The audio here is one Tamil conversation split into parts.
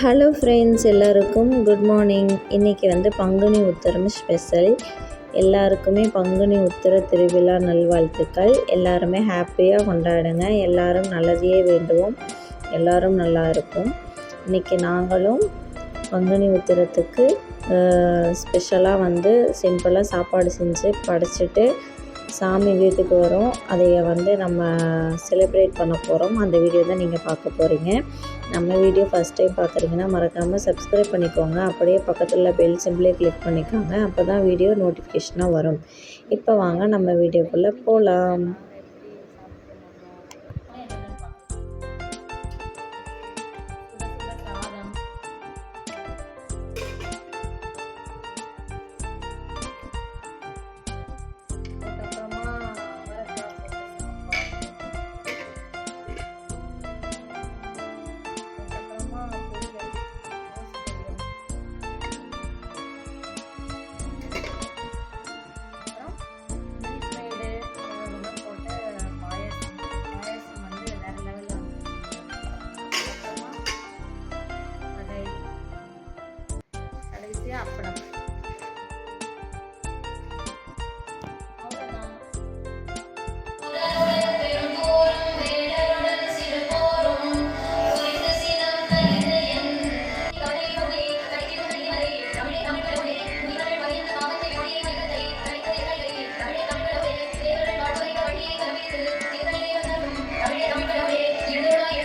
ஹலோ ஃப்ரெண்ட்ஸ் எல்லாருக்கும் குட் மார்னிங் இன்றைக்கி வந்து பங்குனி உத்திரம் ஸ்பெஷல் எல்லாருக்குமே பங்குனி உத்திர திருவிழா நல்வாழ்த்துக்கள். எல்லாருமே ஹாப்பியாக கொண்டாடுங்க. எல்லாரும் நல்லதையே வேண்டுவோம். எல்லாரும் நல்லா இருக்கும். இன்றைக்கி நாங்களும் பங்குனி உத்திரத்துக்கு ஸ்பெஷலாக வந்து சிம்பிளாக சாப்பாடு செஞ்சு படைச்சிட்டு சாமி வீட்டுக்கு வரோம். அதை வந்து நம்ம செலிப்ரேட் பண்ண போகிறோம் அந்த வீடியோ தான் நீங்கள் பார்க்க போகிறீங்க நம்ம வீடியோ ஃபஸ்ட் டைம் பார்க்குறீங்கன்னா மறக்காமல் சப்ஸ்கிரைப் பண்ணிக்கோங்க. அப்படியே பக்கத்தில் பெல் சிம்பிளே கிளிக் பண்ணிக்கோங்க. அப்போ தான் வீடியோ நோட்டிஃபிகேஷனாக வரும். இப்போ வாங்க நம்ம வீடியோக்குள்ளே போகலாம்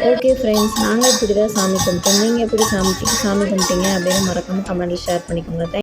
ஓகே ஃப்ரெண்ட்ஸ் நாங்கள் இப்படி தான் சாமி கும்பிட்டோம். நீங்கள் எப்படி சாமி சாமி கும்பிட்டீங்க அப்படின்னு மறக்காமல் கமெண்ட்டில் ஷேர் பண்ணிக்கோங்க.